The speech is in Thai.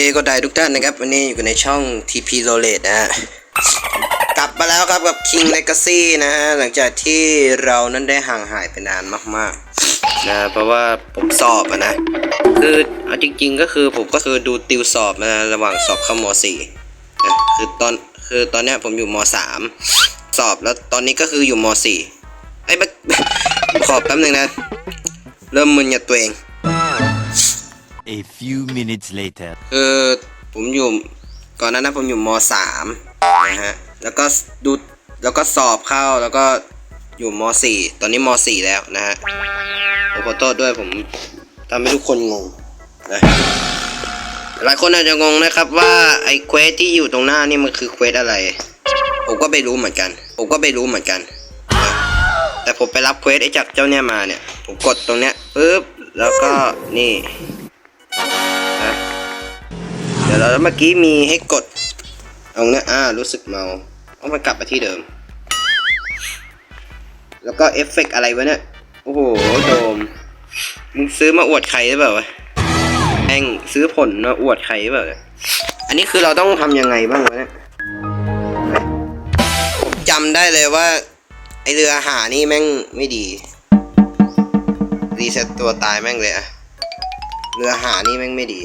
เอก็ได้ทุกท่านนะครับ วันนี้อยู่กันในช่อง TP r o l e t นะฮะกลับมาแล้วครับกับ King Legacy นะฮะหลังจากที่เรานั้นได้ห่างหายไปนานมากๆนะเพราะว่าผมสอบอะนะ คือเอาจริงๆก็คือผมก็คือดูติวสอบนะระหว่างสอบเข้าม .4 นะคือตอนคือตอนเนี้ยผมอยู่ม .3 สอบแล้วตอนนี้ก็คืออยู่ม .4 ไอ้ยบักขอแป๊บนึงนะ เริ่มมึนกับตัวเอง A few minutes later. คือผมอยู่ก่อนหนั้นนะผมอยู่มสามนะฮะแล้วก็ดูแล้วก็สอบเข้าแล้วก็อยู่มสี่ตอนนี้มสี่แล้วนะฮะผมขอโทษด้วยผมทำให้ทุกคนงงนะหลายคนอาจจะงงนะครับว่าไอ้เควสที่อยู่ตรงหน้านี่มันคือเควสอะไร ผมก็ไม่รู้เหมือนกัน ผมก็ไม่รู้เหมือนกัน แต่ผมไปรับเควสไอ้จากเจ้าเนี่ยมาเนี่ย ผมกดตรงเนี้ยปุ๊บแล้วก็นี่ เดี๋ยวเราเมื่อกี้มีให้กดเอาเนี้อ่ารู้สึกเมาต้องมากลับมาที่เดิม แล้วก็เอฟเฟกต์อะไรวะเนี่ย โอ้โหโดม มึงซื้อมาอวดใครหรือเปล่าวะแองซื้อผลมาอวดใครหรือเปล่าอันนี้คือเราต้องทำยังไงบ้างวะเนี่ยจำได้เลยว่า ไอเรือหานี่แม่งไม่ดี รีเซ็ตตัวตายแม่งเลยอะเรือหานี่แม่งไม่ดี